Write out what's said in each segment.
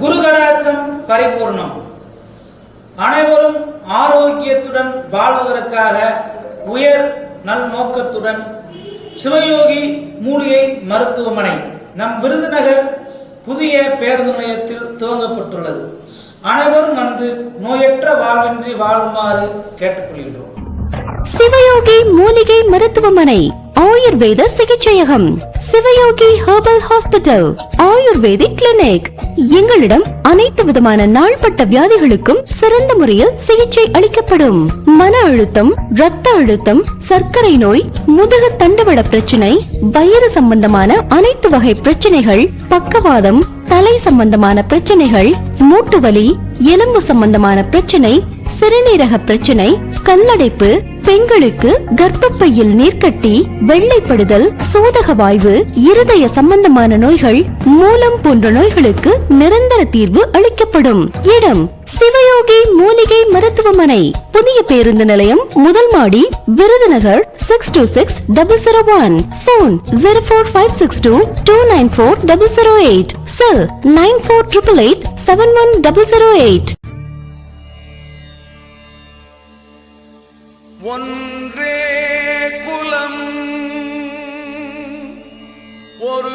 குருகடாச்சம் பரிபூர்ணம். அனைவரும் ஆரோக்கியத்துடன் வாழ்வதற்காக உயர் நல்நோக்கத்துடன் சிவயோகி மூலிகை மருத்துவமனை நம் விருதுநகர் புதிய பேருந்து நிலையத்தில் துவங்கப்பட்டுள்ளது. அனைவரும் வந்து நோயற்ற வாழ்வின்றி வாழுமாறு கேட்டுக்கொள்கின்றோம். சிவயோகி மூலிகை மருத்துவமனை ஆயுர்வேத சிகிச்சையகம். Sivayogi herbal hospital ayurvedic clinic. எங்களிடம் அனைத்து விதமான நாள்பட்ட வியாதிகளுக்கும் சிறந்த முறையில் சிகிச்சை அளிக்கப்படும். மன அழுத்தம் ரத்த அழுத்தம் சர்க்கரை நோய் முதுகு தண்டுவட பிரச்சனை வயிறு சம்பந்தமான அனைத்து வகை பிரச்சனைகள் பக்கவாதம் தலை சம்பந்தமான பிரச்சனைகள் மூட்டு வலி எலும்பு சம்பந்தமான பிரச்சனை சிறுநீரக பிரச்சனை கல்லடைப்பு பெண்களுக்கு கர்ப்பப்பையில் நீர்க்கட்டி வெள்ளைப்படுதல் சோதக வாய்வு இருதய சம்பந்தமான நோய்கள் மூலம் போன்ற நோய்களுக்கு நிரந்தர தீர்வு அளிக்கப்படும். இடம் சிவயோகி மூலிகை மருத்துவமனை. புதிய பேருந்து நிலையம் முதல் மாடி Virudhunagar six two six double zero one phone zero four five six two two nine four double zero eight cell nine four triple eight seven one double zero eight ஒன்றே குலம் ஒரு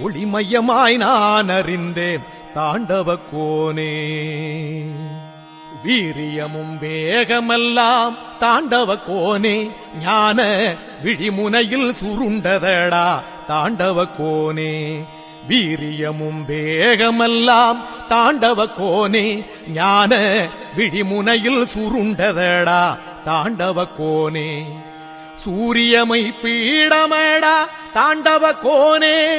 ஒளிமயமாய் நான் அறிந்தேன் தாண்டவ கோனே. வீரியமும் வேகமெல்லாம் தாண்டவ கோனே. ஞான விழிமுனையில் சுருண்டதடா தாண்டவ கோனே. வீரியமும் வேகமெல்லாம் தாண்டவ கோனே. ஞான விழிமுனையில் சுருண்டதடா தாண்டவ கோனே. சூரியமை பீடமடா தாண்டவ கோனே.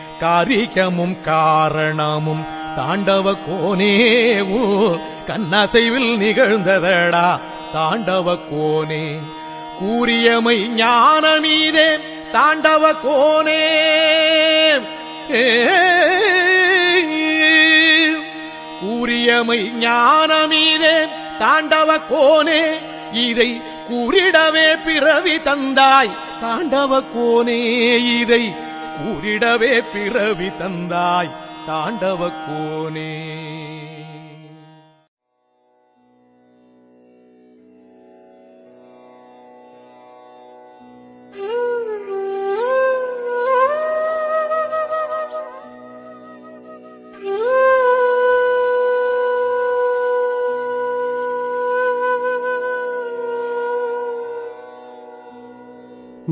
காரிகமும் காரணமும் தாண்டவ கோனேவோ கண்ணசைவில் நிகழ்ந்ததடா தாண்டவ கோனே. கூறியமை ஞானமீதே தாண்டவ கோனே. கூறியமை ஞானமீதே தாண்டவ கோனே. இதை கூறிடவே பிறவி தந்தாய் தாண்டவ கோனே. இதை கூறிடவே பிறவி தந்தாய் தாண்டவ கோனே.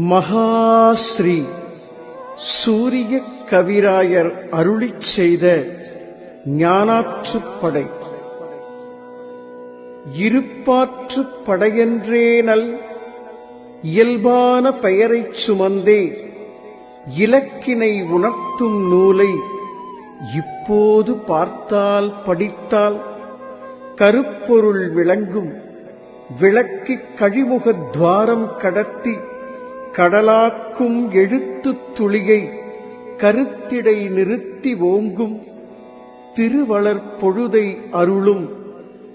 மகாஸ்ரீ சூரிய கவிராயர் அருளிச் செய்த ஞானாற்றுப்படை இருப்பாற்றுப் படையென்றேனல் இயல்பான பெயரைச் சுமந்தே இலக்கினை உணர்த்தும் நூலை இப்போது பார்த்தால் படித்தால் கருப்பொருள் விளங்கும். விளக்கிக் கழிமுகத் துவாரம் கடத்தி கடலாக்கும் எழுத்துத் துளியை கருத்திடை நிறுத்தி ஓங்கும் திருவளர் பொழுதை அருளும்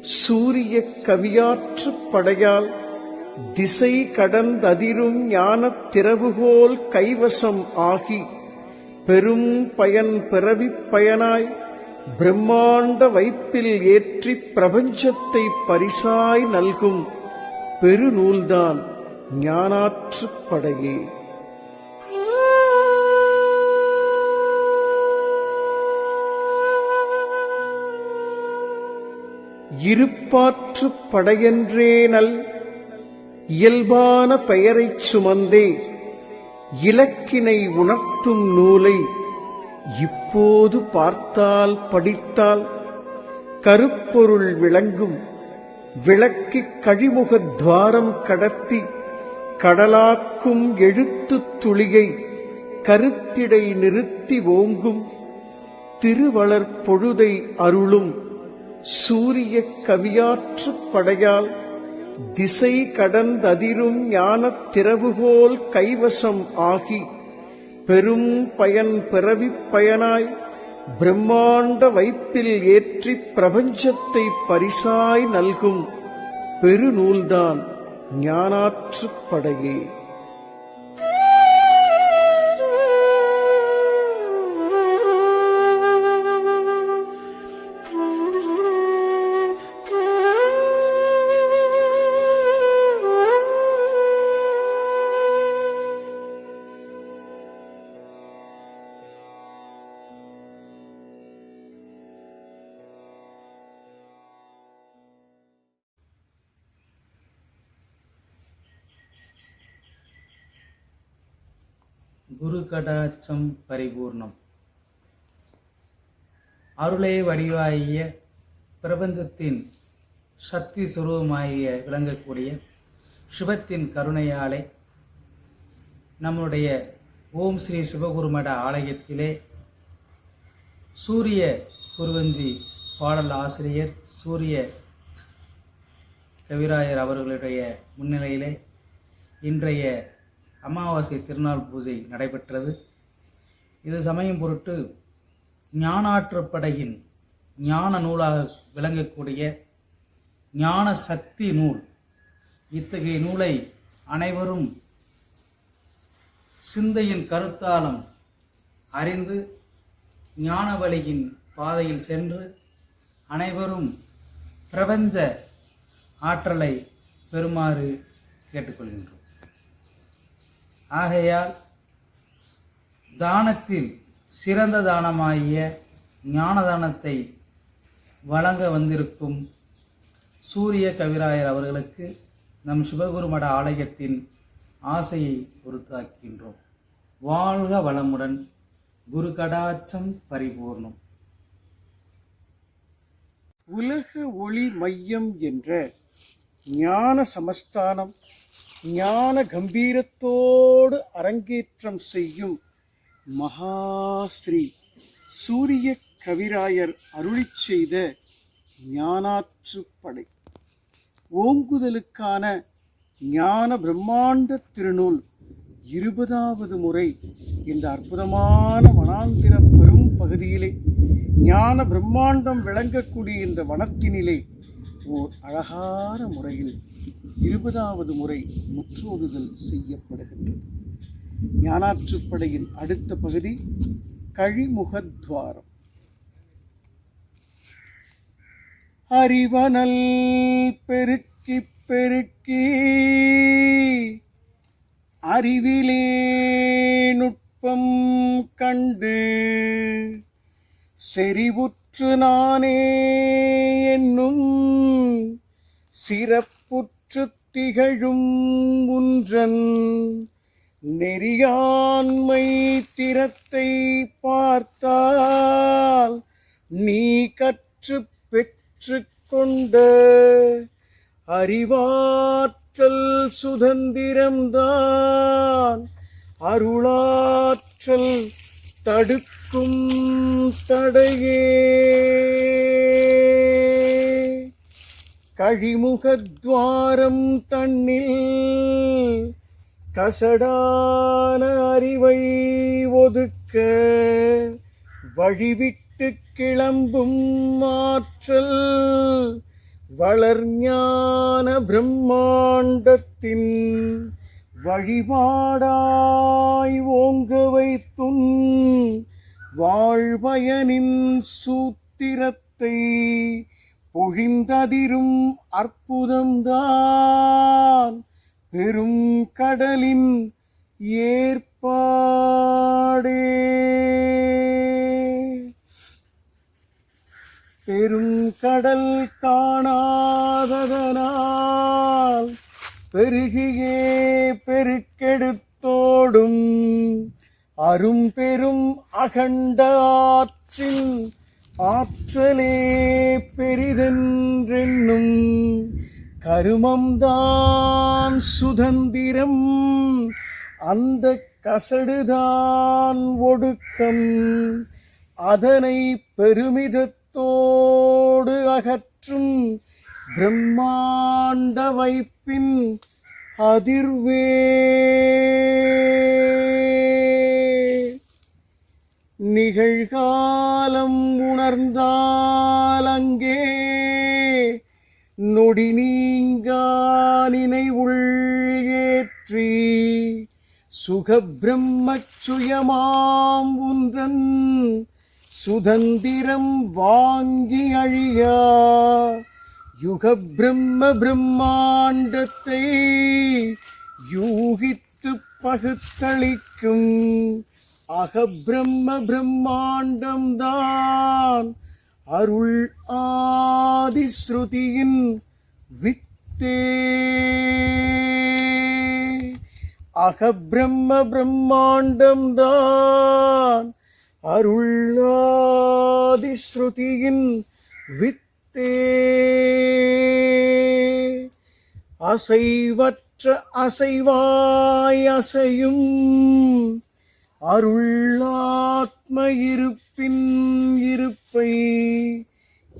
சூரிய கவியாற்றுப் படையால் திசை கடந்ததிரும் ஞானத் திறவுகோல் கைவசம் ஆகி பெரும் பயன் பிறவிப் பயனாய் பிரம்மாண்ட வைப்பில் ஏற்றிப் பிரபஞ்சத்தை பரிசாய் நல்கும் பெருநூல்தான். ஞானாற்றுப் படையே. இருப்பாற்றுப் படையென்றேனல் இயல்பான பெயரைச் சுமந்தே இலக்கினை உணர்த்தும் நூலை இப்போது பார்த்தால் படித்தால் கருப்பொருள் விளங்கும் விளக்கிக் கழிமுகத் துவாரம் கடத்தி கடலாக்கும் எழுத்துத் துளியை கருத்திடை நிறுத்தி ஓங்கும் திருவளர் பொழுதை அருளும் சூரிய கவியாற்றுப் படையால் திசை கடந்ததிரும் ஞானத் திறவுகோல் கைவசம் ஆகி பெரும் பயன் பிறவிப் பயனாய் பிரம்மாண்ட வைப்பில் ஏற்றிப் பிரபஞ்சத்தை பரிசாய் நல்கும் பெருநூல்தான். ஞானாற்றுப்படையே குரு கடாட்சம் பரிபூர்ணம். அருளே வடிவாகிய பிரபஞ்சத்தின் சக்தி சுரூபமாகிய விளங்கக்கூடிய சிவத்தின் கருணையாலை நம்முடைய ஓம் ஸ்ரீ சிவகுருமட ஆலயத்திலே சூரிய குருவஞ்சி பாடல் ஆசிரியர் சூரிய கவிராயர் அவர்களுடைய முன்னிலையிலே இன்றைய அமாவாசை திருநாள் பூஜை நடைபெற்றது. இது சமயம் பொருட்டு ஞானாற்றுப்படையின் ஞான நூலாக விளங்கக்கூடிய ஞான சக்தி நூல். இத்தகைய நூலை அனைவரும் சிந்தையின் கருத்தாலும் அறிந்து ஞான வழியின் பாதையில் சென்று அனைவரும் பிரபஞ்ச ஆற்றலை பெறுமாறு கேட்டுக்கொள்கின்றோம். ஆகையால் தானத்தில் சிறந்த தானமாகிய ஞானதானத்தை வழங்க வந்திருக்கும் சூரிய கவிராயர் அவர்களுக்கு நம் சிவகுருமட ஆலயத்தின் ஆசையை பொறுத்தாக்கின்றோம். வாழ்க வளமுடன் குரு கடாட்சம் பரிபூர்ணம். உலக ஒளி மையம் என்ற ஞான சமஸ்தானம் ஞான கம்பீரத்தோடு அரங்கேற்றம் செய்யும் மகாஸ்ரீ சூரிய கவிராயர் அருளிச் செய்த ஞானாற்றுப்படை. ஓங்குதலுக்கான ஞான பிரம்மாண்ட திருநூல் இருபதாவது முறை இந்த அற்புதமான வனாந்திர பெரும் பகுதியிலே ஞான பிரம்மாண்டம் விளங்கக்கூடிய இந்த வனத்தினிலே ஓர் அழகான முறையில் இருபதாவது முறை முற்றோதுதல் செய்யப்படுகின்றது. ஞானாற்றுப்படையின் அடுத்த பகுதி கழிமுகத்வாரம். அறிவனல் பெருக்கி பெருக்கி அறிவிலே நுட்பம் கண்டு செறிவுற்று நானே என்னும் சிறப்பு சிறப்புற்று திகழும் உன்றன் நெறியாண்மை திறத்தை பார்த்தால் நீ கற்று பெற்று கொண்ட அறிவாற்றல் சுதந்திரம்தான். அருளாற்றல் தடுக்கும் தடையே. கழிமுகத்வாரம் தன்னில் கசடான அறிவை ஒதுக்க வழிவிட்டு கிளம்பும் ஆற்றல் வளர்ஞான பிரம்மாண்டத்தின் வழிபாடாய் ஓங்க வைத்துன் வாழ்வயனின் சூத்திரத்தை பொழிந்ததிரும் அற்புதம்தான் பெரும் கடலின் ஏற்பாடே. பெரும் கடல் காணாததனால் பெருகியே பெருக்கெடுத்தோடும் அரும் பெரும் அகண்ட ஆற்றின் ஆற்றலே பெரிதென்றென்னும் கருமம்தான் சுதந்திரம். அந்த கசடுதான் ஒடுக்கம். அதனை பெருமிதத்தோடு அகற்றும் பிரம்மாண்ட வைப்பின் அதிர்வே. நிகழ்காலம் உணர்ந்தால் அங்கே நொடி நீங்கா நினைவுள் ஏற்றி சுகபிரம்மச்சுயமாம் உன்றன் சுதந்திரம் வாங்கி அழியா. யுக பிரம்ம பிரம்மாண்டத்தை யூகித்து பகுத்தளிக்கும் அகபிரம்ம பிரம்மாண்டம் தான். அருள் ஆதிஸ்ருதியின் வித்தே. அகபிரம்ம பிரம்மாண்டம் தான். அருள் ஆதிஸ்ருதியின் வித்தே. அசைவற்ற அசைவாய் அசையும் அருளாத்ம இருப்பின் இருப்பை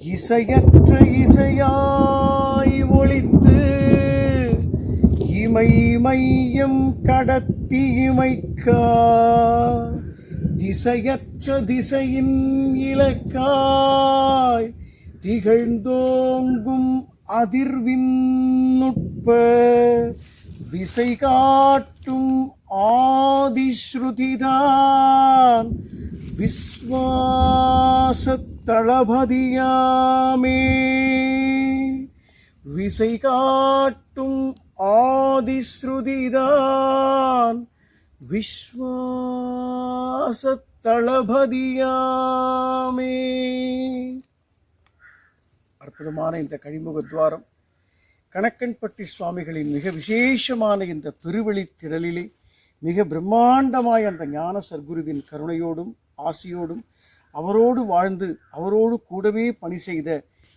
இசையற்ற இசையாய் ஒழித்து இமை மையம் கடத்தி இமைக்கா. திசையற்ற திசையின் இலக்காய் திகழ்ந்தோங்கும் அதிர்வின் நுட்ப விசை காட்டும் ஆதிஸ்ருதிதான் விஸ்வாசத்தளபதியாமே. விசை காட்டும் ஆதிஸ்ருதிதான் விஸ்வாசத்தளபதியாமே. அற்புதமான இந்த கழிமுக துவாரம் கணக்கன்பட்டி சுவாமிகளின் மிக விசேஷமான இந்த பெருவெளி திரளிலே மிக பிரம்மாண்டமாய் அந்த ஞான சர்க்குருவின் கருணையோடும் ஆசியோடும் அவரோடு வாழ்ந்து அவரோடு கூடவே பணி செய்த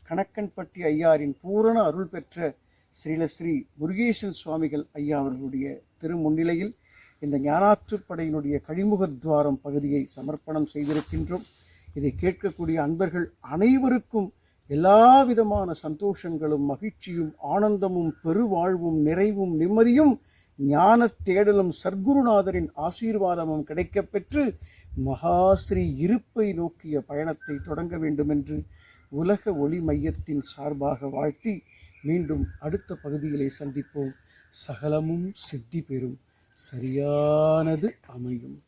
கணக்கன்பட்டி ஐயாரின் பூரண அருள் பெற்ற ஸ்ரீலஸ்ரீ முருகேசன் சுவாமிகள் ஐயா அவர்களுடைய திருமுன்னிலையில் இந்த ஞானாற்றுப்படையினுடைய கழிமுகத்வாரம் பகுதியை சமர்ப்பணம் செய்திருக்கின்றோம். இதை கேட்கக்கூடிய அன்பர்கள் அனைவருக்கும் எல்லா விதமான சந்தோஷங்களும் மகிழ்ச்சியும் ஆனந்தமும் பெருவாழ்வும் நிறைவும் நிம்மதியும் ஞான தேடலும் சர்க்குருநாதரின் ஆசீர்வாதமும் கிடைக்கப் பெற்று மகாஸ்ரீ இருப்பை நோக்கிய பயணத்தை தொடங்க வேண்டும் என்று உலக ஒளி மையத்தின் சார்பாக வாழ்த்தி மீண்டும் அடுத்த பகுதியிலே சந்திப்போம். சகலமும் சித்தி பெறும். சரியானது அமையும்.